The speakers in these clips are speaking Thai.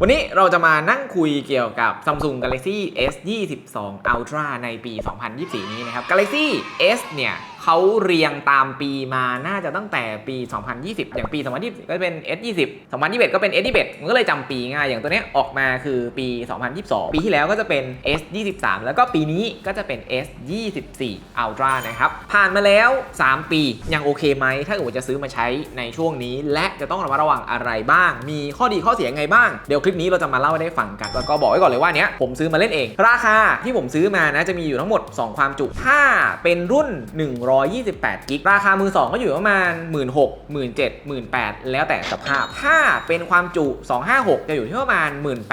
วันนี้เราจะมานั่งคุยเกี่ยวกับ Samsung Galaxy S 22 Ultra ในปี 2024 นี้นะครับ Galaxy S เนี่ยเขาเรียงตามปีมาน่าจะตั้งแต่ปี 2020 อย่างปี 2020 ก็เป็น S 20 2021 ก็เป็น S 21มันก็เลยจำปีง่าย อย่างตัวนี้ออกมาคือปี 2022 ปีที่แล้วก็จะเป็น S 23แล้วก็ปีนี้ก็จะเป็น S 24 Ultra นะครับ ผ่านมาแล้ว 3 ปียังโอเคไหม ถ้าเกิดว่าจะซื้อมาใช้ในช่วงนี้ และจะต้องระมัดระวังอะไรบ้าง มีข้อดีข้อเสียงไงบ้าง เดี๋ยวคลิปนี้เราจะมาเล่าให้ได้ฟังกัน แล้วก็บอกไว้ก่อนเลยว่าเนี้ยผมซื้อมาเล่นเอง ราคาที่ผมซื้อมานะจะมีอยู่ทั้งหมด 2 ความจุถ้าเป็นรุ่น 128กิกราคามือ2ก็อยู่ประมาณ 1 6 0 0 0 17 18แล้วแต่สภาพ ถ้าเป็นความจุ 256 จะอยู่ที่ประมาณ 1 8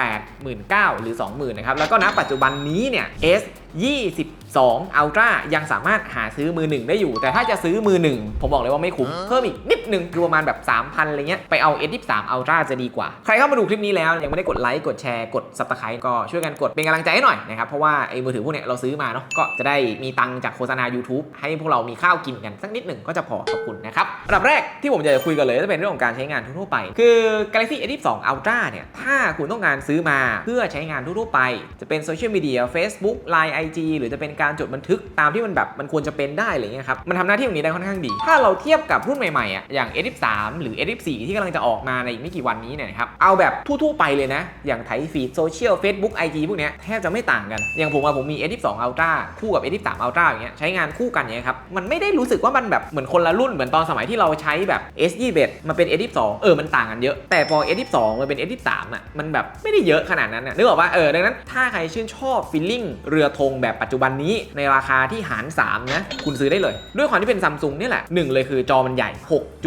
19หรือ 20,000นะครับแล้วก็ณปัจจุบันนี้เนี่ย S 22 Ultra ยังสามารถหาซื้อมือหนึ่งได้อยู่ แต่ถ้าจะซื้อมือหนึ่งผมบอกเลยว่าไม่คุ้ม เพิ่มอีกนิดนึงคือประมาณแบบ 3,000 อะไรเงี้ย ไปเอา S23 Ultra จะดีกว่า ใครเข้ามาดูคลิปนี้แล้ว ยังไม่ได้กดไลค์กดแชร์กด Subscribe ก็ช่วยกันกดเป็นกำลังใจให้หน่อยนะครับ เพราะว่าไอ้มือถือพวกเนี้ยเราซื้อมาเนาะก็จะได้มีตังค์จากโฆษณา YouTube ให้พวกเรามีข้าวกินกันสักนิดหนึ่งก็จะพอขอบคุณนะครับอันดับแรกที่ผมจะคุยกันเลยจะเป็นเรื่องของการใช้งานทั่วๆไป คือ Galaxy S22 Ultra เนี่ยถ้าคุณต้องการซื้อมาเพื่อใช้งานทั่วๆไป จะเป็นโซเชียลมีเดีย Facebook Line IG หรือจะเป็นการจดบันทึกตามที่มันแบบมันควรจะเป็นได้อะไรเงี้ยครับมันทำหน้าที่ตรงนี้ได้ค่อนข้างดี ถ้าเราเทียบกับรุ่นใหม่ๆอะอย่าง S23 หรือ S24 ที่กำลังจะออกมาในอีกไม่กี่วันนี้เนี่ยครับเอาแบบทั่วๆไปเลยนะ อย่างไถฟีดโซเชียล Facebook IG พวกเนี้ยแทบจะไม่ต่างกัน อย่างผมอะผมมี S22 Ultra คู่กับ S23 Ultra อย่างเงี้ยใช้งานคู่กันอย่างเงี้ยครับมันไม่ได้รู้สึกว่ามันแบบเหมือนคนละรุ่นเหมือนตอนสมัยที่เราใช้แบบ S21 มันเป็น S22 เออมันต่างกันเยอะ แต่พอ S22 มันเป็น S23 อะมันแบบไม่ได้เยอะขนาดนั้นน่ะนึกออกว่าเออดังนั้นถ้าใครชื่นชอบฟีลลิ่งเรือธงแบบปัจจุบันนี้ในราคาที่หาร 3 นะ คุณซื้อได้เลย ด้วยความที่เป็นซัมซุงนี่แหละหนึ่งเลยคือจอมันใหญ่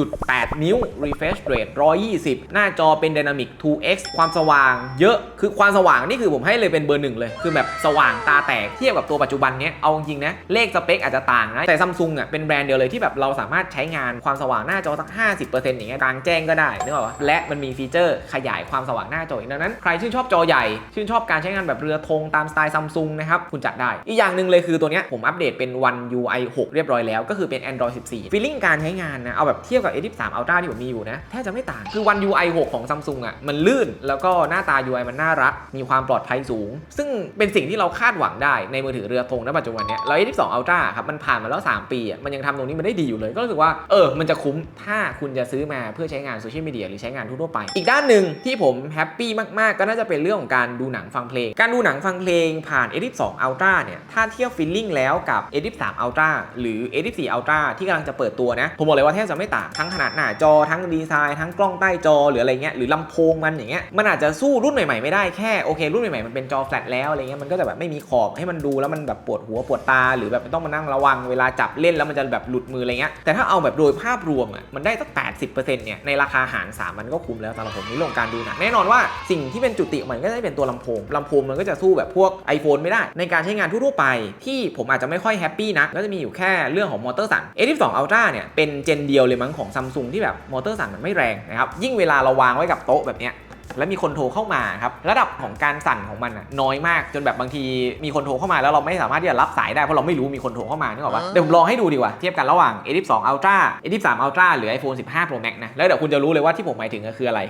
6.8 นิ้ว refresh rate 120 หน้าจอเป็น dynamic 2x ความสว่างเยอะคือความสว่างนี่คือผมให้เลยเป็นเบอร์หนึ่งเลย คือแบบสว่างตาแตกเทียบกับตัวปัจจุบันเนี้ยเอาจริงนะเลขสเปคอาจจะต่างนะแต่ซัมซุงอะเป็นแบรนด์เดียวเลยที่แบบเราสามารถใช้งานความสว่างหน้าจอสัก 50%อย่างเงี้ยกลางแจ้งก็ได้นึกออกปะและมันมีฟีเจอร์ขยายความสว่างหน้าจออีกดังนั้นใครชื่นชอบจอใหญ่ชื่นชอบการใช้งานแบบเรือธงตามสไตล์ซัมซุงนะครับคุณจัดได้ อีกอย่างหนึ่งเลยคือตัวเนี้ยผมอัปเดตเป็น One UI 6 เรียบร้อยแล้ว ก็คือเป็น Android 14ฟีลลิ่งการใช้งานนะ เอาแบบเทียบกับ S23 Ultra ที่ผมมีอยู่นะแทบจะไม่ต่าง คือ One UI 6 ของ Samsung อะมันลื่น แล้วก็หน้าตา UI มันน่ารัก มีความปลอดภัยสูง ซึ่งเป็นสิ่งที่เราคาดหวังได้ในมือถือเรือธงณปัจจุบันเนี้ยแล้ว S22 Ultra ครับมันผ่านมาแล้ว 3 ปีอะมันยังทำตรงนี้มันได้ดีอยู่เลย ก็รู้สึกว่าเออมันจะคุ้มถ้าคุณจะซื้อมาเพื่อใช้งานโซเชียลมีเดียหรือใช้งานทั่วไป อีกด้านหนึ่งที่ผมแฮปปี้มากๆ ก็น่าจะเป็นเรื่องของการดูหนังฟังเพลง การดูหนังฟังเพลงผ่าน S22 Ultra เนี่ย ถ้าเทียบฟีลลิ่งแล้วกับ S23 Ultra หรือ S24 Ultra ที่กำลังจะเปิดตัวนะ ผมบอกเลยว่าแทบจะไม่ต่าง ทั้งขนาดหน้าจอ ทั้งดีไซน์ ทั้งกล้องใต้จอ หรืออะไรเงี้ย หรือลำโพงมันอย่างเงี้ย มันอาจจะสู้รุ่นใหม่ๆไม่ได้แค่โอเค รุ่นใหม่ๆมันเป็นจอแฟลชแล้วอะไรเงี้ย มันก็จะแบบไม่มีขอบให้มันดูแล้วมันแบบปวดหัวปวดตา หรือแบบต้องมานั่งระวังเวลาจับเล่นแล้วมันจะแบบหลุดมืออะไรเงี้ย แต่ถ้าเอาแบบโดยภาพรวมอะ มันได้สัก 80%เนี่ย ในราคาหาร3มันก็คุ้มแล้วสำหรับผมในเรื่องการดูหนังแน่นอนว่าสิ่งที่เป็นจุติมันก็จะเป็นตัวลำโพงลำโพงมันก็จะสู้แบบพวก iPhone ไม่ได้ในการใช้งานทั่วๆไปที่ผมอาจจะไม่ค่อยแฮปปี้นะก็จะมีอยู่แค่เรื่องของมอเตอร์สั่น A12 Ultra เนี่ยเป็นเจนเดียวเลยมั้งของซัมซุงที่แบบมอเตอร์สั่นมันไม่แรงนะครับยิ่งเวลาเราวางไว้กับโต๊ะแบบเนี้ยแล้วมีคนโทรเข้ามาครับระดับของการสั่นของมันอะน้อยมากจนแบบบางทีมีคนโทรเข้ามาแล้วเราไม่สามารถที่จะรับสายได้เพราะเราไม่รู้มีคนโทรเข้ามานึกออกปะเดี๋ยวผมลองให้ดูดีกว่าเทียบกันระหว่าง A12 Ultra A13 Ultra หรือ iPhone 15 Pro Max นะแล้วเดี๋ยวคุณจะรู้เลยว่าที่ผมหมายถึงก็คืออะไร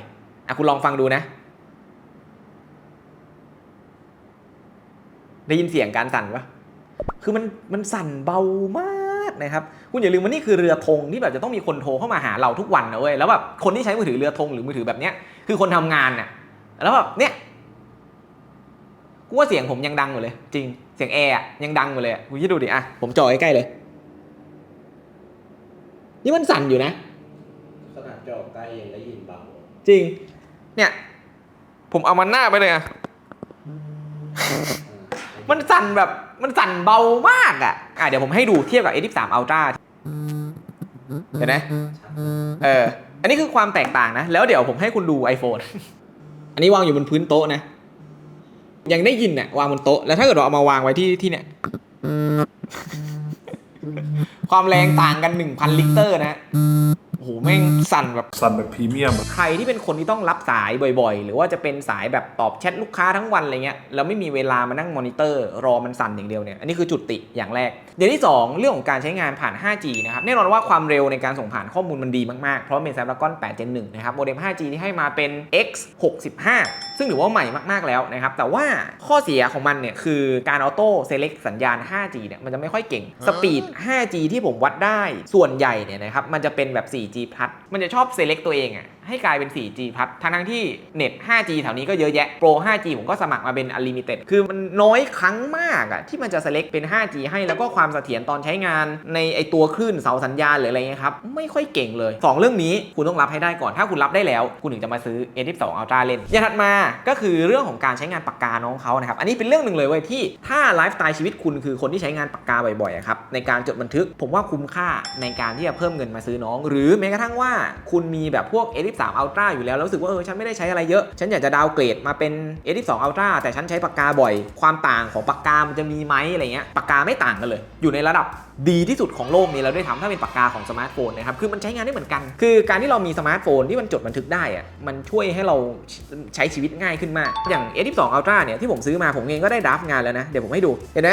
อะคุณลองฟังดูนะ ได้ยินเสียงการสั่นปะคือมันมันสั่นเบามากนะครับ คุณอย่าลืมว่านี่คือเรือธงที่แบบจะต้องมีคนโทรเข้ามาหาเราทุกวันนะเว้ย แล้วแบบคนที่ใช้มือถือเรือธงหรือมือถือแบบเนี้ยคือคนทำงานน่ะ แล้วแบบเนี้ยกูว่าเสียงผมยังดังอยู่เลย จริง เสียงแอร์อะยังดังอยู่เลยอะคุณคิดดูดิ อะ ผมจ่อใกล้ๆเลย นี่มันสั่นอยู่นะ ขนาดจอใกล้ยังได้ยินเบา จริง เนี่ย ผมเอามันหน้าไปเลยอะ มันสั่นแบบมันสั่นเบามากอะอะเดี๋ยวผมให้ดูเทียบกับ A13 Ultra เห็นไหมเออ อันนี้คือความแตกต่างนะ แล้วเดี๋ยวผมให้คุณดู iPhone อันนี้วางอยู่บนพื้นโต๊ะนะ ยังได้ยินเนี่ยวางบนโต๊ะ แล้วถ้าเกิดเราเอามาวางไว้ที่ที่เนี่ยความแรงต่างกัน 1,000 ลิตรนะ โอ้โหโอ้โหแม่งสั่นแบบสั่นแบบพรีเมียมอะใครที่เป็นคนที่ต้องรับสายบ่อยๆ หรือว่าจะเป็นสายแบบตอบแชทลูกค้าทั้งวันอะไรเงี้ยแล้วไม่มีเวลามานั่งมอนิเตอร์รอมันสั่นอย่างเดียวเนี่ยอันนี้คือจุดติอย่างแรกอย่างที่ 2 เรื่องของการใช้งานผ่าน 5G นะครับแน่นอนว่าความเร็วในการส่งผ่านข้อมูลมันดีมากๆ เพราะเป็น Snapdragon 8 Gen 1นะครับโมเด็ม 5G ที่ให้มาเป็น X65 ซึ่งถือว่าใหม่มากๆแล้วนะครับแต่ว่าข้อเสียของมันเนี่ยคือการออโต้เซเล็กสัญญาณ 5G เนี่ยมันจะไม่ค่อยเก่งสปีด 5G ที่ผมวัดได้ส่วนใหญ่เนี่ยนะครับมันจะเป็นแบบ 4G Plus มันจะชอบเซเล็กตัวเองอะ ให้กลายเป็น 4G พัดทั้งทั้งที่เน็ต 5G แถวนี้ก็เยอะแยะ Pro 5G ผมก็สมัครมาเป็น Unlimited คือมันน้อยครั้งมากอะที่มันจะ select เป็น 5G ให้แล้วก็ความเสถียรตอนใช้งานในไอตัวคลื่นเสาสัญญาณหรืออะไรเงี้ยครับ ไม่ค่อยเก่งเลย 2 เรื่องนี้คุณต้องรับให้ได้ก่อน ถ้าคุณรับได้แล้ว คุณถึงจะมาซื้อ A12 Ultra เล่นอย่างถัดมาก็คือเรื่องของการใช้งานปากกาน้องเขานะครับ อันนี้เป็นเรื่องหนึ่งเลยเว้ยที่ถ้าไลฟ์สไตล์ชีวิตคุณคือคนที่ใช้งานปากกาบ่อยๆครับในการจดบันทึกผมว่าคุ้มค่าในการที่จะเพิ่มเงินมาซื้อน้อง หรือแม้กระทั่งว่าคุณมีแบบพวก A13 Ultra อยู่แล้วแล้วรู้สึกว่าเออฉันไม่ได้ใช้อะไรเยอะ ฉันอยากจะดาวเกรดมาเป็น A12 Ultra แต่ฉันใช้ปากกาบ่อย ความต่างของปากกามันจะมีไหมอะไรเงี้ยปากกาไม่ต่างกันเลย อยู่ในระดับดีที่สุดของโลกนี้แล้วด้ทำถ้าเป็นปากกาของสมาร์ทโฟนนะครับคือมันใช้งานได้เหมือนกัน คือการที่เรามีสมาร์ทโฟนที่มันจดบันทึกได้อะมันช่วยให้เราใช้ชีวิตง่ายขึ้นมาก อย่าง A12 Ultra เนี่ยที่ผมซื้อมาผมเองก็ได้ดราฟต์งานแล้วนะเดี๋ยวผมให้ดูเห็นไหม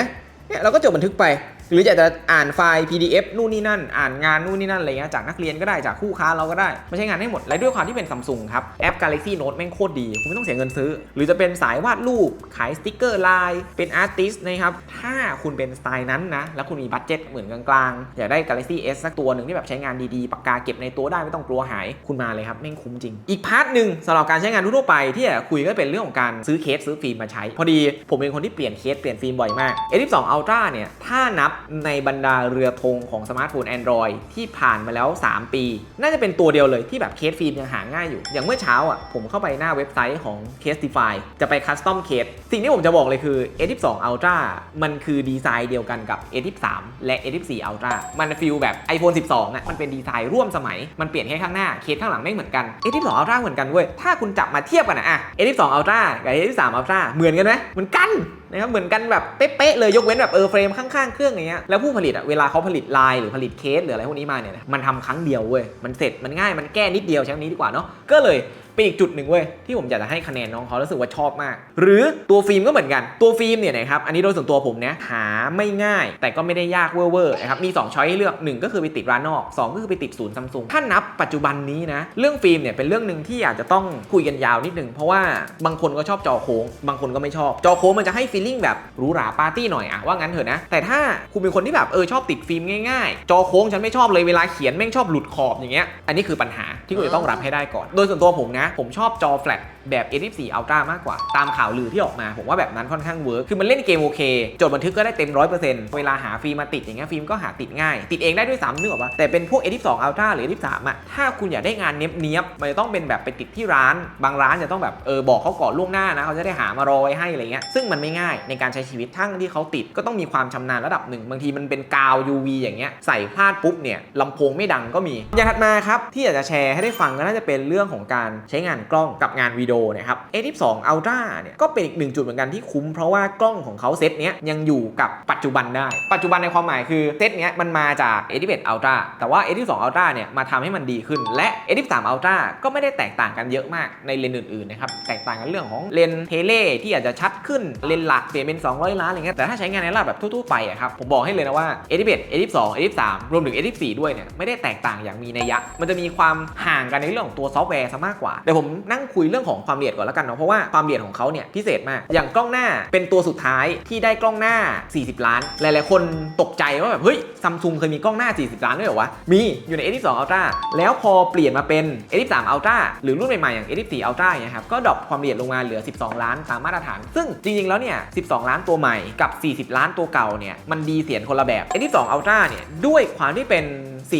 เนี่ยเราก็จดบันทึกไป หรืออยากจะอ่านไฟล์ PDF นู่นนี่นั่น อ่านงานนู่นนี่นั่นอะไรเงี้ยจากนักเรียนก็ได้จากคู่ค้าเราก็ได้มาใช้งานได้หมดและด้วยความที่เป็นซัมซุงครับแอป Galaxy Note แม่งโคตรดีคุณไม่ต้องเสียเงินซื้อ หรือจะเป็นสายวาดรูปขายสติกเกอร์ลน์เป็นอาร์ติสนะครับถ้าคุณเป็นสไตล์นั้นนะแล้วคุณมีบัตเจ็ตเหมือนกลางๆอยากได้ Galaxy S สักตัวหนึ่งที่แบบใช้งานดีๆปากกาเก็บในตัวได้ไม่ต้องกลัวหายคุณมาเลยครับแม่งคุ้มจริง อีกพาร์ทหนึ่งสำหรับการใช้งานทั่วไปที่จะคุยก็เป็นเรื่องของการซื้อเคสซื้อฟิล์มมาใช้ พอดีผมเป็นคนที่เปลี่ยนเคสเปลี่ยนฟิล์มบ่อยมาก A12 Ultra เนี่ยถ้านับในบรรดาเรือธงของสมาร์ทโฟน Android ที่ผ่านมาแล้ว 3 ปี น่าจะเป็นตัวเดียวเลยที่แบบเคสฟิล์มยังหาง่ายอยู่ อย่างเมื่อเช้าอะผมเข้าไปหน้าเว็บไซต์ของ Casetify จะไปคัสตอมเคสสิ่งที่ผมจะบอกเลยคือ A12 Ultra มันคือดีไซน์เดียวกันกับ A13 และ A14 Ultra มันฟีลแบบ iPhone 12อะมันเป็นดีไซน์ร่วมสมัย มันเปลี่ยนแค่ข้างหน้าเคสข้างหลังไม่เหมือนกัน A12 Ultra เหมือนกันเว้ยถ้าคุณจับมาเทียบกันนะอะ A12 Ultra กับ A13 Ultra เหมือนกันไหมเหมือนกัน นะครับเหมือนกันแบบเป๊ะๆเลยยกเว้นแบบเออเฟรมข้างๆเครื่องอย่างเงี้ยแล้วผู้ผลิตอะเวลาเขาผลิตลายหรือผลิตเคสหรืออะไรพวกนี้มาเนี่ยมันทำครั้งเดียวเว้ยมันเสร็จมันง่ายมันแก้นิดเดียวใช้คำนี้ดีกว่าเนาะก็เลย เป็นอีกจุดหนึ่งเว้ยที่ผมอยากจะให้คะแนนน้องเขารู้สึกว่าชอบมาก หรือตัวฟิล์มก็เหมือนกันตัวฟิล์มเนี่ยนะครับอันนี้โดยส่วนตัวผมเนี่ยหาไม่ง่าย แต่ก็ไม่ได้ยากเวอร์ๆนะครับมี2ช้อยให้เลือกหนึ่งก็คือไปติดร้านนอกสองก็คือไปติดศูนย์ซัมซุงถ้านับปัจจุบันนี้นะเรื่องฟิล์มเนี่ยเป็นเรื่องหนึ่งที่อาจจะต้องคุยกันยาวนิดนึงเพราะว่าบางคนก็ชอบจอโค้งบางคนก็ไม่ชอบ จอโค้งมันจะให้ฟีลลิ่งแบบหรูหราปาร์ตี้หน่อยอะว่างั้นเถอะนะ แต่ถ้าคุณเป็นคนที่แบบเออชอบติดฟิล์มง่ายๆ จอโค้งฉันไม่ชอบเลยเวลาเขียนแม่งชอบหลุดขอบอย่างเงี้ยอันนี้คือปัญหาที่คุณจะต้องรับให้ได้ก่อน โดยส่วนตัวผมนะผมชอบจอแฟลช แบบ A14 Ultra มากกว่า ตามข่าวลือที่ออกมา ผมว่าแบบนั้นค่อนข้างเวิร์คคือมันเล่นเกมโอเค จดบันทึกก็ได้เต็ม 100%เวลาหาฟิล์มมาติดอย่างเงี้ยฟิล์มก็หาติดง่าย ติดเองได้ด้วยซ้ำนึกออกปะแต่เป็นพวก A12 Ultra หรือ A13 อะถ้าคุณอยากได้งานเนี้ยบๆมันจะต้องเป็นแบบไปติดที่ร้าน บางร้านจะต้องแบบเออบอกเขาก่อนล่วงหน้านะเขาจะได้หามารอไว้ให้อะไรเงี้ยซึ่งมันไม่ง่ายในการใช้ชีวิตทั้งที่เขาติดก็ต้องมีความชำนาญระดับหนึ่งบางทีมันเป็นกาว UV อย่างเงี้ยใส่พลาดปุ๊บเนี่ยลำโพงไม่ดังก็มีอย่างถัดมาครับที่อยากจะแชร์ให้ได้ฟังก็น่าจะเป็นเรื่องของการใช้งานกล้องกับงานวิดโอนะครับ A12 Ultra เนี่ยก็เป็นอีกหนึ่งจุดเหมือนกันที่คุ้มเพราะว่ากล้องของเขาเซตเนี้ยยังอยู่กับปัจจุบันได้ ปัจจุบันในความหมายคือเซตเนี้ยมันมาจาก A11 Ultra แต่ว่า A12 Ultra เนี่ยมาทำให้มันดีขึ้น และ A13 Ultra ก็ไม่ได้แตกต่างกันเยอะมากในเลนส์อื่นๆนะครับแตกต่างกันเรื่องของเลนส์เทเลที่อาจจะชัดขึ้นเลนส์หลักเปลี่ยนเป็น 200 ล้านอะไรเงี้ยแต่ถ้าใช้งานในระดับแบบทั่วๆไปอะครับผมบอกให้เลยนะว่า A11 A12 A13 รวมถึง A14 ด้วยเนี่ยไม่ได้แตกต่างอย่างมีนัยยะ มันจะมีความห่างกันในเรื่องของตัวซอฟต์แวร์ซะมากกว่าเดี๋ยวผมนั่งคุยเรื่องของความละเอียดก่อนแล้วกันเนาะเพราะว่าความละเอียดของเขาเนี่ยพิเศษมาก อย่างกล้องหน้าเป็นตัวสุดท้ายที่ได้กล้องหน้า 40 ล้าน หลาย ๆ คนตกใจว่าแบบเฮ้ยซัมซุงเคยมีกล้องหน้า 40 ล้านด้วยเหรอวะ มีอยู่ใน A12 Ultra แล้วพอเปลี่ยนมาเป็น A13 Ultra หรือรุ่นใหม่ ๆ อย่าง A14 Ultra เนี่ยครับก็ดรอปความละเอียดลงมาเหลือ 12 ล้านตามมาตรฐาน ซึ่งจริง ๆ แล้วเนี่ย 12 ล้านตัวใหม่กับ 40 ล้านตัวเก่าเนี่ยมันดีเสียนคนละแบบ A12 Ultra เนี่ยด้วยความที่เป็น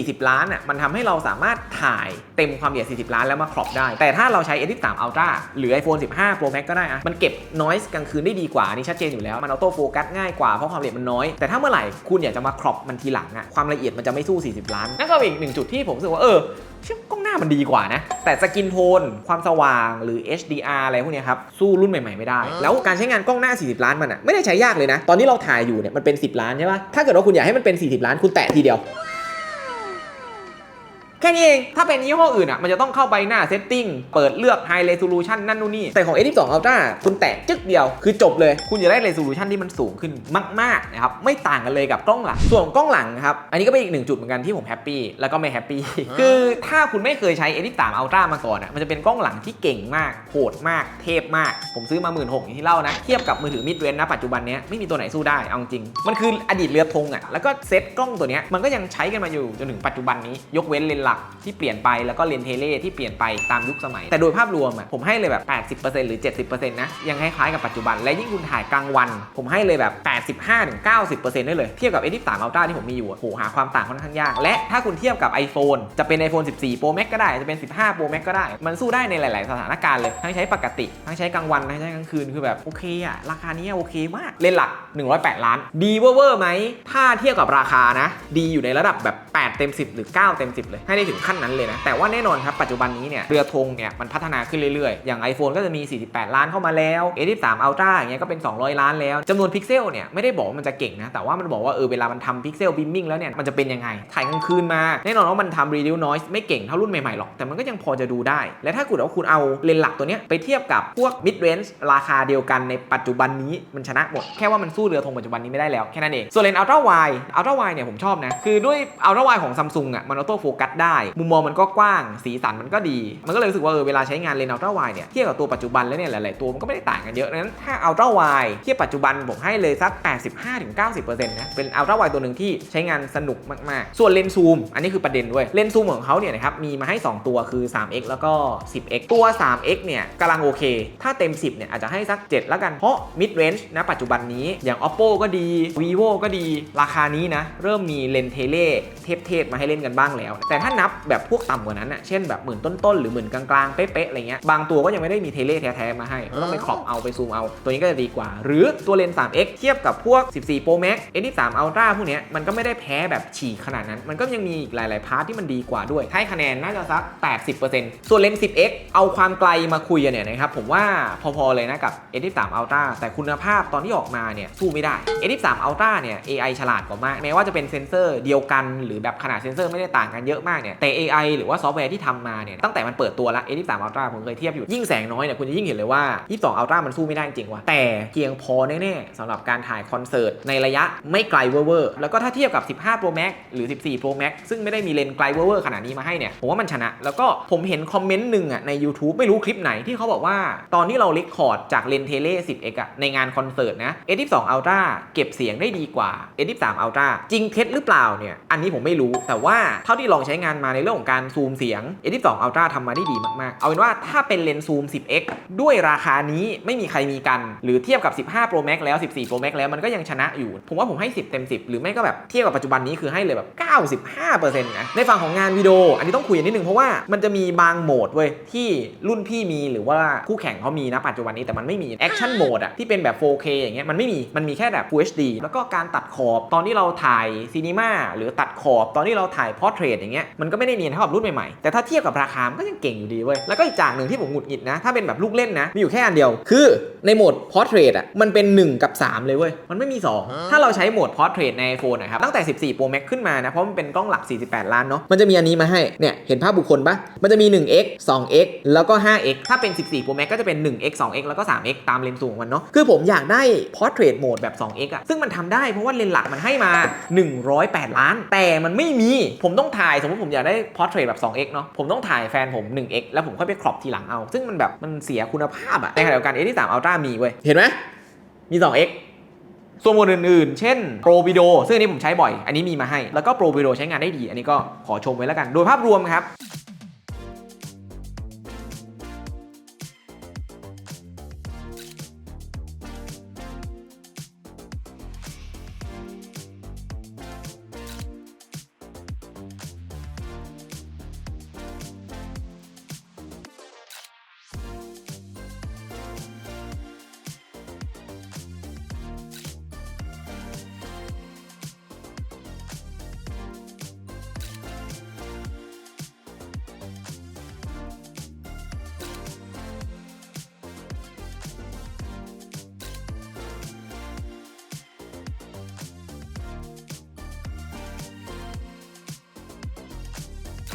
40 ล้านอะมันทำให้เราสามารถถ่ายเต็มความละเอียด 40 ล้านแล้วมาครอปได้ แต่ถ้าเราใช้ A13 Ultra หรือ iPhone 15 Pro Max ก็ได้อะมันเก็บ noise กลางคืนได้ดีกว่าอันนี่ชัดเจนอยู่แล้ว มันออโต้โฟกัสง่ายกว่า เพราะความละเอียดมันน้อย แต่ถ้าเมื่อไหร่คุณอยากจะมาครอปมันทีหลังอะความละเอียดมันจะไม่สู้ 40 ล้าน นั่นก็เป็นอีกหนึ่งจุดที่ผมรู้สึกว่าเออเชื่อกล้องหน้ามันดีกว่านะ แต่สกินโทน ความสว่างหรือ HDR อะไรพวกเนี้ยครับ สู้รุ่นใหม่ๆไม่ได้ แล้วการใช้งานกล้องหน้า 40 ล้านมันอะไม่ได้ใช้ยากเลยนะ ตอนที่เราถ่ายอยู่เนี่ยมันเป็น 10 ล้านใช่ปะถ้าเกิดว่าคุณอยากให้มันเป็น 40 ล้านคุณแตะทีเดียว แค่นี้เองถ้าเป็นยี่ห้ออื่นอะมันจะต้องเข้าไปหน้า setting เปิดเลือก high resolution นั่นนู่นนี่ แต่ของ A12 Ultra คุณแตะจึ๊กเดียว คือจบเลย คุณจะได้ resolution ที่มันสูงขึ้นมากๆนะครับไม่ต่างกันเลยกับกล้องหลัง ส่วนกล้องหลังครับอันนี้ก็เป็นอีกหนึ่งจุดเหมือนกันที่ผมแฮปปี้แล้วก็ไม่แฮปปี้คือถ้าคุณไม่เคยใช้ A13 Ultra มาก่อนอะมันจะเป็นกล้องหลังที่เก่งมากโหดมากเทพมาก ผมซื้อมา1 6ื่นอย่างที่เล่านะเทียบกับมือถือ mid range นะปัจจุบันเนี้ยไม่มีตัวไหนสู้ได้เอาจริงมันคืออดีตเรือธงอะแล้วก็เซตกล้องตัวเนี้ยมันก็ยังใช้กันมาอยู่จนถึงปัจจุบันนี้ยกเว้นเลนส์หลักที่เปลี่ยนไปแล้วก็เลนเทเล่ที่เปลี่ยนไปตามยุคสมัย แต่โดยภาพรวมอะผมให้เลยแบบ 80%หรือ 70%นะยังคล้ายๆกับปัจจุบัน และยิ่งคุณถ่ายกลางวัน ผมให้เลยแบบ 85-90%ได้เลย เทียบกับ A13 Ultra ที่ผมมีอยู่โหหาความต่างค่อนข้างยาก และถ้าคุณเทียบกับ iPhone จะเป็น iPhone 14 Pro Max ก็ได้จะเป็น 15 Pro Max ก็ได้ มันสู้ได้ในหลาย ๆ สถานการณ์เลยทั้งใช้ปกติทั้งใช้กลางวันทั้งใช้กลางคืนคือแบบโอเคอะราคานี้โอเคมากเลนหลัก 108 ล้าน ดีเวอร์เวอร์ไหมถ้าเทียบกับราคานะ ดีอยู่ในระดับแบบ 8 เต็ม 10 หรือ 9 เต็ม 10 เลยให้ได้ถึงขั้นนั้นเลยนะ แต่ว่าแน่นอนครับ ปัจจุบันนี้เนี่ยเรือธงเนี่ยมันพัฒนาขึ้นเรื่อยๆ อย่าง iPhone ก็จะมี 48 ล้านเข้ามาแล้ว A13 Ultra อย่างเงี้ยก็เป็น 200 ล้านแล้วจำนวนพิกเซลเนี่ยไม่ได้บอกว่ามันจะเก่งนะ แต่ว่ามันบอกว่าเออเวลามันทำพิกเซลบิมมิ่งแล้วเนี่ยมันจะเป็นยังไง ถ่ายกลางคืนมา แน่นอนว่ามันทำ reduce noise ไม่เก่งเท่ารุ่นใหม่ๆหรอก แต่มันก็ยังพอจะดูได้ และถ้าคุณเอาคุณเอาเลนส์หลักตัวเนี้ยไปเทียบกับพวก mid range ราคาเดียวกันในปัจจุบันนี้มันชนะหมดแค่ว่ามันสู้เรือธงปัจจุบันนี้ไม่ได้แล้วแค่นั้นเองส่วนเลนส์ ultra wide ultra wide เนี่ยผมชอบนะคือด้วย ultra wide ของ Samsung อะมันออโต้โฟกัสได้มุมมองมันก็กว้าง สีสันมันก็ดี มันก็เลยรู้สึกว่าเออเวลาใช้งานเลนส์ ultra wide เนี่ยเทียบกับตัวปัจจุบันแล้วเนี่ยหลายๆตัวมันก็ไม่ได้ต่างกันเยอะดังนั้นถ้า ultra wide เทียบปัจจุบันผมให้เลยสัก 85-90%นะเป็น ultra wide ตัวหนึ่งที่ใช้งานสนุกมากๆ ส่วนเลนส์ซูม อันนี้คือประเด็นด้วยเลนส์ซูมของเขาเนี่ยนะครับมีมาให้ 2 ตัวคือ 3x แล้วก็ 10x ตัว 3x เนี่ยกำลังโอเค ถ้าเต็ม 10เนี่ยอาจจะให้สัก 7 แล้วกันเพราะ mid range นะปัจจุบันนี้อย่าง oppo ก็ดี vivo ก็ดีราคานี้นะเริ่มมีเลนเทเลเทพๆมาให้เล่นกันบ้างแล้ว แต่ถ้านับแบบพวกต่ำกว่านั้นอะเช่นแบบหมื่นต้นๆหรือหมื่นกลางๆเป๊ะๆอะไรเงี้ยบางตัวก็ยังไม่ได้มีเทเลแท้ๆมาให้ก็ต้องไปครอปเอาไปซูมเอาตัวนี้ก็จะดีกว่า หรือตัวเลนส์ 3x เทียบกับพวก 14 pro max A13 ultra พวกเนี้ยมันก็ไม่ได้แพ้แบบฉีกขนาดนั้น มันก็ยังมีอีกหลาย ๆ พาร์ทที่มันดีกว่าด้วยให้คะแนนน่าจะสัก 80%ส่วนเลนส์ 10x เอาความไกลมาคุยกันเนี่ยนะครับผมว่าพอ ๆ เลยนะกับ A13 ultra แต่คุณภาพตอนที่ออกมาเนี่ยสู้ไม่ได้ A13 ultra เนี่ย AI ฉลาดกว่ามากแม้ว่าจะเป็นเซนเซอร์เดียวกันหรือแบบขนาดเซนเซอร์ไม่ได้ต่างกันเยอะมากเนี่ยแต่ AI หรือว่าซอฟต์แวร์ที่ทำมาเนี่ยตั้งแต่มันเปิดตัวแล้ว A13 ultra ผมเคยเทียบอยู่ ยิ่งแสงน้อยเนี่ยคุณจะยิ่งเห็นเลยว่า 22 ultra มันสู้ไม่ได้จริงว่ะแต่เพียงพอแน่ๆสำหรับการถ่ายคอนเสิร์ตในระยะไม่ไกลเวอร์แล้วก็ถ้าเทียบกับ 15 Pro Max หรือ 14 Pro Max ซึ่งไม่ได้มีเลนส์ไกลเวอร์ขนาดนี้มาให้เนี่ยผมว่ามันชนะ แล้วก็ผมเห็นคอมเมนต์หนึ่งอะใน YouTube ไม่รู้คลิปไหนที่เขาบอกว่า ตอนที่เราเลคคอร์ดจากเลนเทเล 10x อะในงานคอนเสิร์ตนะ A12 Ultra เก็บเสียงได้ดีกว่า A13 Ultra จริงเท็จหรือเปล่าเนี่ยอันนี้ผมไม่รู้แต่ว่าเท่าที่ลองใช้งานมาในเรื่องของการซูมเสียง A12 Ultra ทำมาได้ดีมากๆ เอาเป็นว่าถ้าเป็นเลนส์ซูม 10x ด้วยราคานี้ไม่มีใครมีกัน หรือเทียบกับ 15 Pro Max แล้ว 14 Pro Max แล้วมันก็ยังชนะอยู่ ผมว่าผมให้ 10 เต็ม 10 หรือไม่ก็แบบเทียบกับปัจจุบันนี้คือให้เลยแบบ 95%นะในฝั่งของงานวิดีโอ อันนี้ต้องคุยนนิดนึงเพราะว่ามันจะมีบางโหมดเว้ยที่รุ่นพี่มีหรือว่าคู่แข่งเขามีนะปัจจุบันนี้แต่มันไม่มีแอคชั่นโหมดอะที่เป็นแบบ 4K อย่างเงี้ยมันไม่มีมันมีแค่แบบ Full HD แล้วก็การตัดขอบตอนที่เราถ่ายซีนีมาหรือตัดขอบตอนที่เราถ่ายพอร์เทรตอย่างเงี้ยมันก็ไม่ได้เนียนเท่ากับรุ่นใหม่ๆ แต่ถ้าเทียบกับราคา มันก็ยังเก่งอยู่ดีเว้ย แล้วก็อีกจากหนึ่งที่ผมหงุดหงิดนะ ถ้าเป็นแบบลูกเล่นนะ มีอยู่แค่อันเดียว คือในโหมดพอร์เทรตอะมันเป็น 1 กับ 3 เลยเว้ย มันไม่มี 2 ถ้าเราใช้โหมดพอร์เทรตใน iPhone นะครับ ตั้งแต่ 14 Pro Max ขึ้นมานะ เพราะมันเป็นกล้องหลัก 48 ล้านเนาะ มันจะมีอันนี้มาให้ เนี่ย เห็นภาพบุคคลปะมันจะมี 1x 2x แล้วก็ 5x ถ้าเป็น 14 Pro Max ก็จะเป็น 1x 2x แล้วก็ 3x ตามเลนส์สูงของมันเนาะ คือผมอยากได้ Portrait Mode แบบ 2x อะซึ่งมันทำได้เพราะว่าเลนส์หลักมันให้มา 108 ล้าน แต่มันไม่มี ผมต้องถ่ายสมมติผมอยากได้พอร์เทรตแบบ 2x เนาะผมต้องถ่ายแฟนผม 1x แล้วผมค่อยไปครอปทีหลังเอา ซึ่งมันแบบมันเสียคุณภาพอะในขณะเดียวกัน A3 Ultra มีเว้ย เห็นไหมมี 2x ส่วนโหมดอื่นๆ เช่น Pro Video ซึ่งอันนี้ผมใช้บ่อย อันนี้มีมาให้ แล้วก็ Pro Video ใช้งานได้ดี อันนี้ก็ขอชมไว้แล้วกัน โดยภาพรวมครับ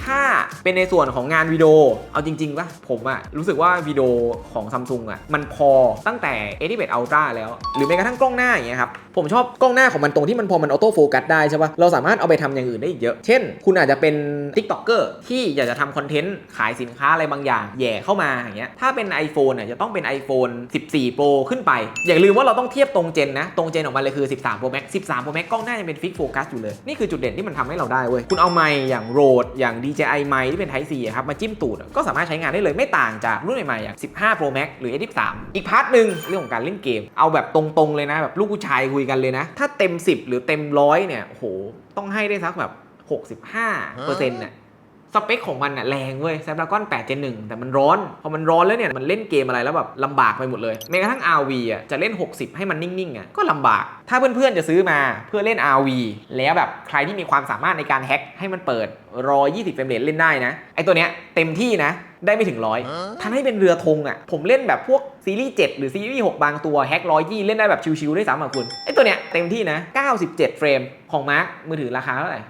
ถ้าเป็นในส่วนของงานวิดีโอ เอาจริงๆป่ะผมอะรู้สึกว่าวิดีโอของซัมซุงอะมันพอตั้งแต่ A11 Ultra แล้ว หรือแม้กระทั่งกล้องหน้าอย่างเงี้ยครับ ผมชอบกล้องหน้าของมันตรงที่มันพอมันออโต้โฟกัสได้ใช่ปะเราสามารถเอาไปทำอย่างอื่นได้อีกเยอะ เช่น คุณอาจจะเป็น TikToker ที่อยากจะทำคอนเทนต์ขายสินค้าอะไรบางอย่างแย่เข้ามาอย่างเงี้ยถ้าเป็น iPhone อะจะต้องเป็น iPhone 14 Pro ขึ้นไป อย่าลืมว่าเราต้องเทียบตรงเจนนะ ตรงเจนของมันเลยคือ 13 Pro Max 13 Pro Max กล้องหน้ายังเป็นฟิกโฟกัสอยู่เลย นี่คือจุดเด่นที่มันทำให้เราได้เว้ย คุณเอาไมค์อย่าง Rode อย่าง DJI ไมค์ที่เป็น Type C ครับ มาจิ้มตูด ก็สามารถใช้งานได้เลยไม่ต่างจากรุ่นใหม่ๆอย่าง 15 Pro Max หรือ S23 อีกพาร์ทหนึ่งเรื่องของการเล่นเกม เอาแบบตรงๆเลยนะแบบลูกผู้ชายคุยกันเลยนะ ถ้าเต็ม 10 หรือเต็มร้อยเนี่ยโหต้องให้ได้สักแบบ 65เปอร์เซ็นต์น่ะสเปคของมันอะแรงเว้ย Snapdragon 8 Gen 1แต่มันร้อน พอมันร้อนแล้วเนี่ย มันเล่นเกมอะไรแล้วแบบลำบากไปหมดเลยแม้กระทั่ง RV อะจะเล่น 60 ให้มันนิ่งๆอะก็ลำบาก ถ้าเพื่อนๆจะซื้อมาเพื่อเล่น RV แล้วแบบใครที่มีความสามารถในการแฮ็กให้มันเปิด120เฟรมเรทเล่นได้นะ ไอตัวเนี้ยเต็มที่นะ ได้ไม่ถึงร้อยทำให้เป็นเรือธงอะ ผมเล่นแบบพวกซีรีส์7หรือซีรีส์6บางตัวแฮ็กร้อยยี่เล่นได้แบบชิวๆได้วยซ้ำอะคุณไอตัวเนี้ยเต็มที่นะ 97 เฟรมของมาร์คมือถือราคาเท่าไหร่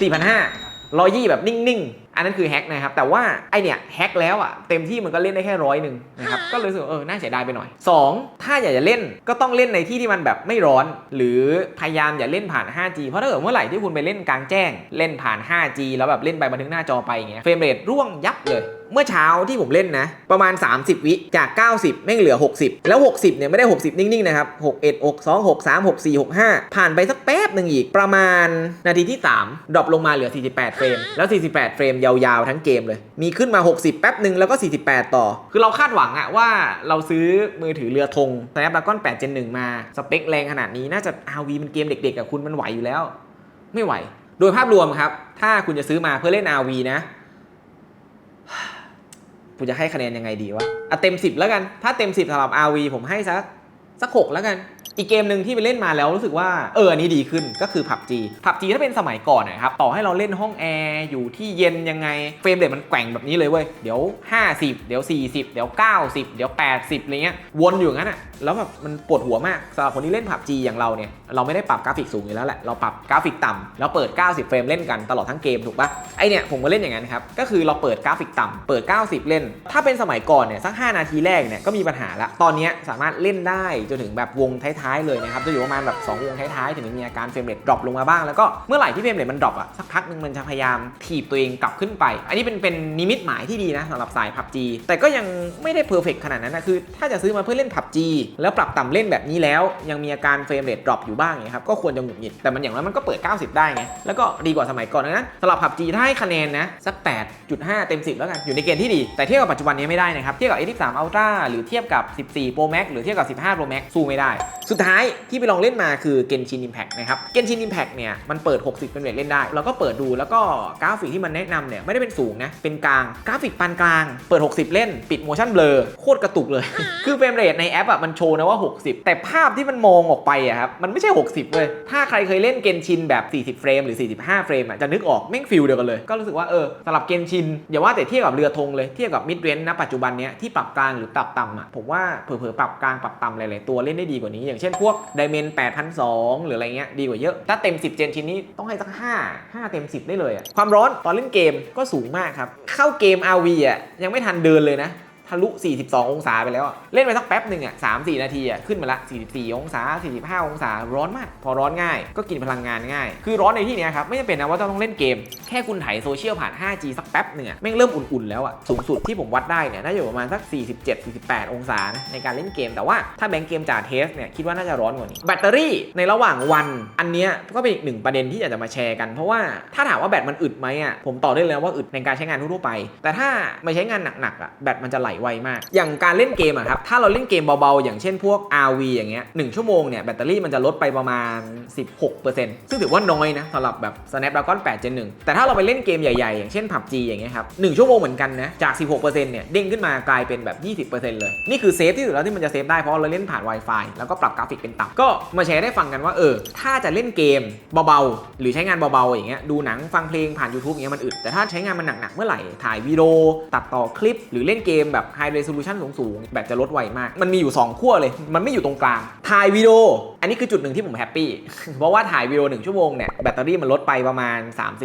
สี่พันห้า4,500ร้อยยี่แบบนิ่งๆ อันนั้นคือแฮกนะครับ แต่ว่าไอเนี่ยแฮกแล้วอะเต็มที่มันก็เล่นได้แค่ร้อยหนึ่งนะครับก็เลยรู้สึกว่าเออน่าเสียดายไปหน่อย 2 ถ้าอยากจะเล่นก็ต้องเล่นในที่ที่มันแบบไม่ร้อน หรือพยายามอย่าเล่นผ่าน 5G เพราะถ้าเกิดเมื่อไหร่ที่คุณไปเล่นกลางแจ้ง เล่นผ่าน 5G แล้วแบบเล่นไปบันทึกหน้าจอไปอย่างเงี้ยเฟรมเรทร่วงยับเลย เมื่อเช้าที่ผมเล่นนะ ประมาณ 30 วิจาก 90 แม่งเหลือ 60 แล้ว 60เนี่ยไม่ได้ 60 นิ่ง ๆ นะครับ 61 62 63 64 65 ผ่านไปสักแป๊บหนึ่งอีก ประมาณนาทีที่ 3ดรอปลงมาเหลือ 48 เฟรม แล้ว 48 เฟรมยาวๆ ทั้งเกมเลย มีขึ้นมา 60 แป๊บหนึ่งแล้วก็ 48 ต่อ คือเราคาดหวังอะว่าเราซื้อมือถือเรือธง Snapdragon 8 Gen 1 มาสเปคแรงขนาดนี้น่าจะ RV มันเกมเด็กๆกับคุณมันไหวอยู่แล้ว ไม่ไหว โดยภาพรวมครับ ถ้าคุณจะซื้อมาเพื่อเล่น RV นะ กูจะให้คะแนนยังไงดีวะอะเต็ม 10 แล้วกัน ถ้าเต็ม 10สำหรับ RV ผมให้สักสักหกแล้วกัน อีกเกมหนึ่งที่ไปเล่นมาแล้วรู้สึกว่าเอออันนี้ดีขึ้นก็คือ PUBG PUBG ถ้าเป็นสมัยก่อนนะครับต่อให้เราเล่นห้องแอร์อยู่ที่เย็นยังไงเฟรมเรทมันแกว่งแบบนี้เลยเว้ยเดี๋ยว 50 เดี๋ยว 40 เดี๋ยว 90 เดี๋ยว 80อะไรเงี้ยวนอยู่งั้นอะแล้วแบบมันปวดหัวมากสำหรับคนที่เล่น PUBG อย่างเราเนี่ยเราไม่ได้ปรับกราฟิกสูงอยู่แล้วแหละเราปรับกราฟิกต่ำแล้วเปิด 90 เฟรมเล่นกันตลอดทั้งเกมถูกปะไอเนี่ยผมก็เล่นอย่างนั้นครับก็คือเราเปิดกราฟิกต่ำเปิด 90 เล่น ถ้าเป็นสมัยก่อนเนี่ยสัก 5 นาทีแรกเนี่ยก็มีปัญหาละตอนนี้สามารถเล่นได้จนถึงแบบวงท้ายๆเลยนะครับจะอยู่ประมาณแบบ2วงท้ายๆถึงมีอาการเฟรมเรทดรอปลงมาบ้างแล้วก็เมื่อไหร่ที่เฟรมเรทมันดรอปอะสักพักหนึ่งมันจะพยายามถีบตัวเองกลับขึ้นไป อันนี้เป็นเป็นนิมิตหมายที่ดีนะสำหรับสาย PUBG แต่ก็ยังไม่ได้เพอร์เฟกขนาดนั้นนะคือ ถ้าจะซื้อมาเพื่อเล่น PUBG แล้วปรับต่ำเล่นแบบนี้แล้ว ยังมีอาการเฟรมเรทดรอปอยู่บ้างเนี่ยครับก็ควรจะหงุดหงิดแต่มันอย่างน้อยมันก็เปิด 90 ได้ไงแล้วก็ดีกว่าสมัยก่อนนะสำหรับ PUBG ถ้าให้คะแนนนะสัก 8.5 เต็ม 10 แล้วกันอยู่ในเกณฑ์ที่ดี แต่เทียบกับปัจจุบันนี้ไม่ได้นะครับเทียบกับ A13 Ultra หรือเทียบกับ 14 Pro Max หรือเทียบกับ 15 Pro Max สู้ไม่ได้สุดท้ายที่ไปลองเล่นมาคือ Genshin Impact นะครับ Genshin Impact เนี่ยมันเปิด 60เป็นเรทเล่นได้ เราก็เปิดดูแล้วก็กราฟิกที่มันแนะนำเนี่ยไม่ได้เป็นสูงนะ เป็นกลางกราฟิกปานกลาง เปิด 60 เล่น ปิด motion blur โคตรกระตุกเลย คือเฟรมเรทในแอปอะมันโชว์นะว่า 60 แต่ภาพที่มันมองออกไปอะครับมันไม่ใช่ 60เลยถ้าใครเคยเล่นเกนชินแบบ 40 เฟรมหรือ 45 เฟรมอะจะนึกออกแม่งฟิลเดียวกันเลย ก็รู้สึกว่าเออสำหรับเกนชินอย่าว่าแต่เทียบกับเรือธงเลยเทียบกับมิดเรนนะปัจจุบันเนี้ยที่ปรับกลางหรือปรับต่ำอะผมว่าเผลอๆปรับกลางปรับต่ำหลายๆตัวเล่นได้ดีกว่านี้อย่างเช่นพวกไดเมน8,200 หรืออะไรเงี้ยดีกว่าเยอะ ถ้าเต็ม 10 เจนชินนี้ต้องให้สัก 5 5 เต็ม 10 ได้เลยอะความร้อนตอนเล่นเกมก็สูงมากครับ เข้าเกม RV อะยังไม่ทันเดินเลยนะ ทะลุ 42 องศาไปแล้วอะเล่นไปสักแป๊บหนึ่งอะ3-4นาทีอะขึ้นมาละ 44 องศา 45 องศา ร้อนมาก พอร้อนง่าย ก็กินพลังงานง่าย คือร้อนในที่นี้ครับ ไม่จำเป็นนะว่าต้องเล่นเกม แค่คุณไถโซเชียลผ่าน 5G สักแป๊บหนึ่งอะแม่งเริ่มอุ่นๆแล้วอะสูงสุดที่ผมวัดได้เนี่ยน่าจะอยู่ประมาณสัก 47-48 องศานะในการเล่นเกม แต่ว่าถ้าแบงค์เกมจ่าเทสเนี่ยคิดว่าน่าจะร้อนกว่านี้แบตเตอรี่ในระหว่างวันอันเนี้ยก็เป็นอีกหนึ่งประเด็นที่อยากจะมาแชร์กันเพราะว่าถ้าถามว่าแบตมันอึดไหมอะผมตอบได้เลยว่าอึดในการใช้งานทั่วไป แต่ถ้ามาใช้งานหนักๆอะแบตมันจะไหลไวมาก อย่างการเล่นเกมอะครับถ้าเราเล่นเกมเบาๆ อย่างเช่นพวก RV อย่างเงี้ย1ชั่วโมงเนี่ยแบตเตอรี่มันจะลดไปประมาณ 16%ซึ่งถือว่าน้อยนะสำหรับแบบ Snapdragon 8 Gen 1แต่ถ้าเราไปเล่นเกมใหญ่ๆ อย่างเช่น PUBG อย่างเงี้ยครับ1ชั่วโมงเหมือนกันนะจาก 16%เนี่ยเด้งขึ้นมากลายเป็นแบบ 20%เลยนี่คือเซฟที่สุดแล้วที่มันจะเซฟได้เพราะเราเล่นผ่าน Wi-Fi แล้วก็ปรับกราฟิกเป็นต่ำก็มาแชร์ได้ฟังกันว่าเออถ้าจะเล่นเกมเบาๆ หรือใช้งานเบาๆอย่างเงี้ยดูหนังฟังเพลงผ่าน YouTube อย่างเงี้ยมันอึดแต่ถ้าใช้งานมันหนักๆเมื่อไหร่ถ่ายวิดีโอตัดต่อคลิป หรือเล่นเกมแบบ High Resolution สูงๆ แบตจะลดไวมาก มันมีอยู่ 2 ขั้วเลย มันไม่อยู่ตรงกลาง ถ่ายวิดีโอ อันนี้คือจุดหนึ่งที่ผมแฮปปี้ เพราะว่าถ่ายวิดีโอ 1 ชั่วโมงเนี่ย แบตเตอรี่มันลดไปประมาณ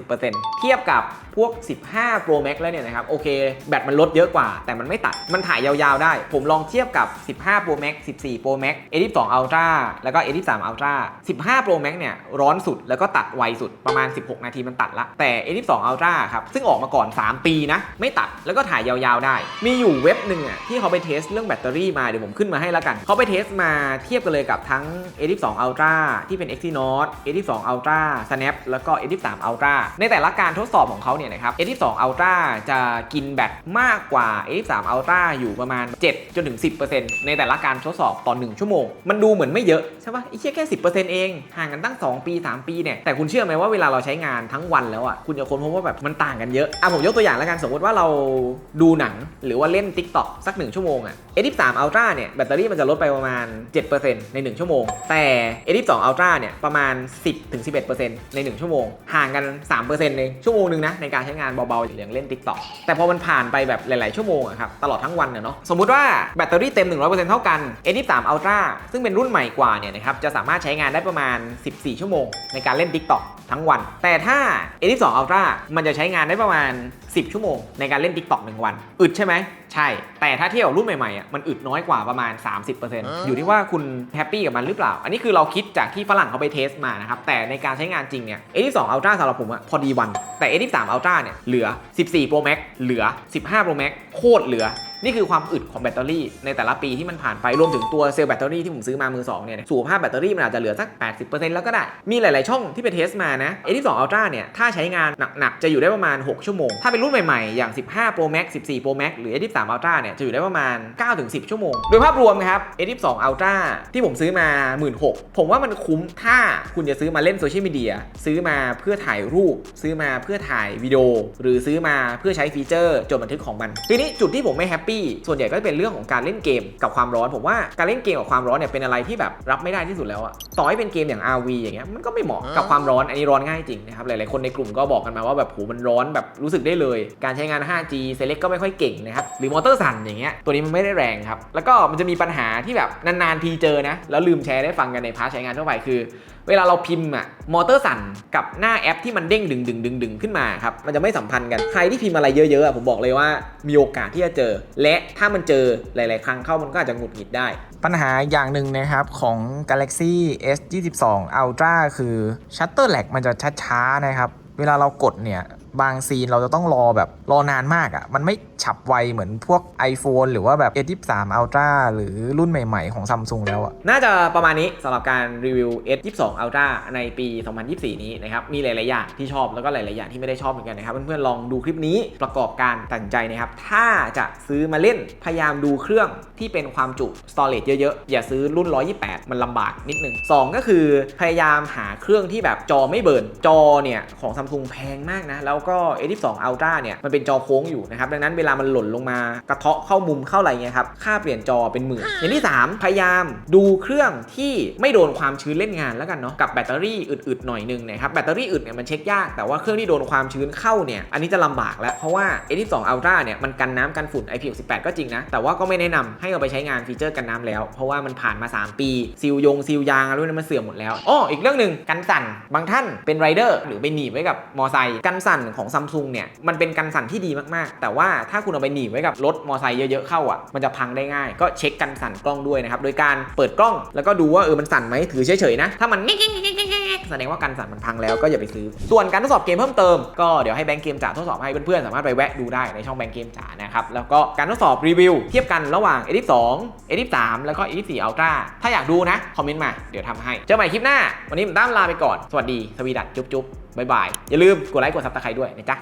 30%เทียบกับพวก 15 Pro Max แล้วเนี่ยนะครับ โอเค แบตมันลดเยอะกว่า แต่มันไม่ตัด มันถ่ายยาวๆได้ ผมลองเทียบกับ 15 Pro Max 14 Pro Max A22 Ultra แล้วก็ A23 Ultra 15 Pro Max เนี่ยร้อนสุดแล้วก็ตัดไวสุดประมาณ 16 นาทีมันตัดละแต่ A22 Ultra ครับซึ่งออกมาก่อน 3 ปีนะไม่ตัดแล้วก็ถ่ายยาวๆได้ มีอยู่เว็บหนึ่งอะที่เขาไปเทสเรื่องแบตเตอรี่มาเดี๋ยวผมขึ้นมาให้แล้วกัน เขาไปเทสมาเทียบกันเลยกับทั้ง A22 Ultra ที่เป็น Exynos A22 Ultra Snap แล้วก็ A23 Ultra ในแต่ละการทดสอบของเขาเนี่ยนะครับ A22 Ultra จะกินแบตมากกว่า A23 Ultra อยู่ประมาณ 7 จนถึง 10%ในแต่ละการทดสอบต่อ1ชั่วโมง มันดูเหมือนไม่เยอะใช่ปะไอ้เชี่ยแค่ 10%เองห่างกันตั้ง 2 ปี 3 ปีเนี่ยแต่คุณเชื่อไหมว่าเวลาเราใช้งานทั้งวันแล้วอะคุณจะค้นพบว่าแบบมันต่างกันเยอะอะผมยกตัวอย่างแล้วกันสมมติว่าเราดูหนังหรือว่าเล่น TikTok สัก 1 ชั่วโมงอะ่ะ A23 Ultra เนี่ยแบตเตอรี่มันจะลดไปประมาณ 7%ใน 1 ชั่วโมง แต่ A22 Ultra เนี่ยประมาณ 10-11%ใน 1 ชั่วโมง ห่างกัน 3%ในชั่วโมงหนึงนะในการใช้งานเบาๆอย่างเล่น TikTok แต่พอมันผ่านไปแบบหลาย ๆ ชั่วโมงอะครับตลอดทั้งวันเนี่ยเนาะสมมุติว่าแบตเตอรี่เต็ม 100%เท่ากัน A23 Ultra ซึ่งเป็นรุ่นใหม่กว่าเนี่ยนะครับจะสามารถใช้งานได้ประมาณ 14 ชั่วโมง ในการเล่น TikTok ทั้งวัน แต่ถ้า A22 Ultra มันจะใช้งานได้ประมาณ 10 ชั่วโมง ในการเล่น TikTok 1 วัน อึดใช่ไหม ใช่ แต่ถ้าเทียบกับรุ่นใหม่ๆอะมันอึดน้อยกว่าประมาณ 30%อยู่ที่ว่าคุณแฮปปี้กับมันหรือเปล่า อันนี้คือเราคิดจากที่ฝรั่งเขาไปเทสมานะครับ แต่ในการใช้งานจริงเนี่ย A22 Ultra สำหรับผมอะพอดีวัน แต่ A23 Ultra เนี่ยเหลือ 14 Pro Max เหลือ 15 Pro Max โคตรเหลือ นี่คือความอึดของแบตเตอรี่ในแต่ละปีที่มันผ่านไปรวมถึงตัวเซลล์แบตเตอรี่ที่ผมซื้อมามือสองเนี่ยสุขภาพแบตเตอรี่มันอาจจะเหลือสัก 80%แล้วก็ได้ มีหลาย ๆ ช่องที่ไปเทสมานะ A22 Ultra เนี่ยถ้าใช้งานหนัก ๆ จะอยู่ได้ประมาณ 6 ชั่วโมง ถ้าเป็นรุ่นใหม่ ๆ อย่าง 15 Pro Max 14 Pro Max หรือ A23 Ultra เนี่ยจะอยู่ได้ประมาณ 9-10 ชั่วโมง โดยภาพรวมครับ A22 Ultra ที่ผมซื้อมา 16,000ผมว่ามันคุ้มถ้าคุณจะซื้อมาเล่นโซเชียลมีเดียซื้อมาเพื่อถ่ายรูป ซื้อมาเพื่อถ่ายวิดีโอ หรือซื้อมาเพื่อใช้ฟีเจอร์จดบันทึกของมันทีนี้จุดที่ผมไม่แฮปปีส่วนใหญ่ก็จะเป็นเรื่องของการเล่นเกมกับความร้อน ผมว่าการเล่นเกมกับความร้อนเนี่ยเป็นอะไรที่แบบรับไม่ได้ที่สุดแล้วอะต่อให้เป็นเกมอย่าง RV อย่างเงี้ยมันก็ไม่เหมาะกับความร้อนอันนี้ร้อนง่ายจริงนะครับหลายๆคนในกลุ่มก็บอกกันมาว่าแบบโหมันร้อนแบบรู้สึกได้เลย การใช้งาน 5G เซเล็กก็ไม่ค่อยเก่งนะครับหรือมอเตอร์สั่นอย่างเงี้ยตัวนี้มันไม่ได้แรงครับแล้วก็มันจะมีปัญหาที่แบบนานๆทีเจอนะแล้วลืมแชร์ได้ฟังกันในพาร์ทใช้งานทั่วไปคือ เวลาเราพิมพ์อะมอเตอร์สั่นกับหน้าแอปที่มันเด้งดึงดึงดึงดึงขึ้นมาครับมันจะไม่สัมพันธ์กันใครที่พิมพ์อะไรเยอะๆอะผมบอกเลยว่ามีโอกาสที่จะเจอ และถ้ามันเจอหลาย ๆ ครั้งเข้ามันก็อาจจะหงุดหงิดได้ ปัญหาอย่างหนึ่งนะครับของ Galaxy S 22 Ultra คือ Shutter Lag มันจะช้าๆนะครับเวลาเรากดเนี่ย บางซีนเราจะต้องรอแบบรอนานมากอะ่ะ มันไม่ฉับไวเหมือนพวก iPhone หรือว่าแบบ S23 Ultra หรือรุ่นใหม่ ๆ ของ Samsung แล้วอะ่ะ น่าจะประมาณนี้สำหรับการรีวิว S22 Ultra ในปี 2024 นี้นะครับ มีหลาย ๆ อย่างที่ชอบแล้วก็หลาย ๆ อย่างที่ไม่ได้ชอบเหมือนกันนะครับ เพื่อน ๆ ลองดูคลิปนี้ประกอบการตัดสินใจนะครับ ถ้าจะซื้อมาเล่นพยายามดูเครื่องที่เป็นความจุ storage เยอะ ๆ อย่าซื้อรุ่น 128 มันลำบากนิดนึงสองก็คือพยายามหาเครื่องที่แบบจอไม่เบิร์นจอเนี่ยของ Samsung แพงมากนะแล้วก็ A22 Ultra เนี่ยมันเป็นจอโค้งอยู่นะครับดังนั้นเวลามันหล่นลงมากระเทาะเข้ามุมเข้าอะไรเงี้ยครับค่าเปลี่ยนจอเป็นหมื่นอย่างที่ 3 พยายามดูเครื่องที่ไม่โดนความชื้นเล่นงานแล้วกันเนาะกับแบตเตอรี่อึดๆหน่อยนึงนะครับแบตเตอรี่อึดเนี่ยมันเช็คยากแต่ว่าเครื่องที่โดนความชื้นเข้าเนี่ยอันนี้จะลำบากแล้วเพราะว่า A22 Ultra เนี่ยมันกันน้ำกันฝุ่น IP68 ก็จริงนะแต่ว่าก็ไม่แนะนำให้เอาไปใช้งานฟีเจอร์กันน้ำแล้ว เพราะว่ามันผ่านมา 3 ปีซีลยงซีลยางอะไรพวกนั้นมันเสื่อมหมดแล้วอ้ออีกเรื่องหนึ่งกันสั่นบางท่านเป็นไรเดอร์หรือไปหนีบไว้กับมอไซค์กันสั่นของซัมซุงเนี่ยมันเป็นกันสั่นที่ดีมากๆ แต่ว่าถ้าคุณเอาไปหนีบไว้กับรถมอไซค์เยอะๆเข้าอะมันจะพังได้ง่าย ก็เช็คกันสั่นกล้องด้วยนะครับโดยการเปิดกล้องแล้วก็ดูว่าเออมันสั่นไหมถือเฉยๆนะถ้ามัน แสดงว่ากันสั่นมันพังแล้วก็อย่าไปซื้อ ส่วนการทดสอบเกมเพิ่มเติมก็เดี๋ยวให้แบงค์เกมจ๋าทดสอบให้เพื่อนๆสามารถไปแวะดูได้ในช่องแบงค์เกมจ๋านะครับแล้วก็การทดสอบรีวิวเทียบกันระหว่าง A22 A23 แล้วก็ A24 Ultra ถ้าอยากดูนะคอมเมนต์มาเดี๋ยวทำให้เจอใหม่คลิปหน้า วันนี้ผมตั้มลาไปก่อนสวัสดีสวีดัตจุ๊บๆบ๊ายบายอย่าลืมกดไลค์กดซับสไครต์ด้วยนะจ๊ะ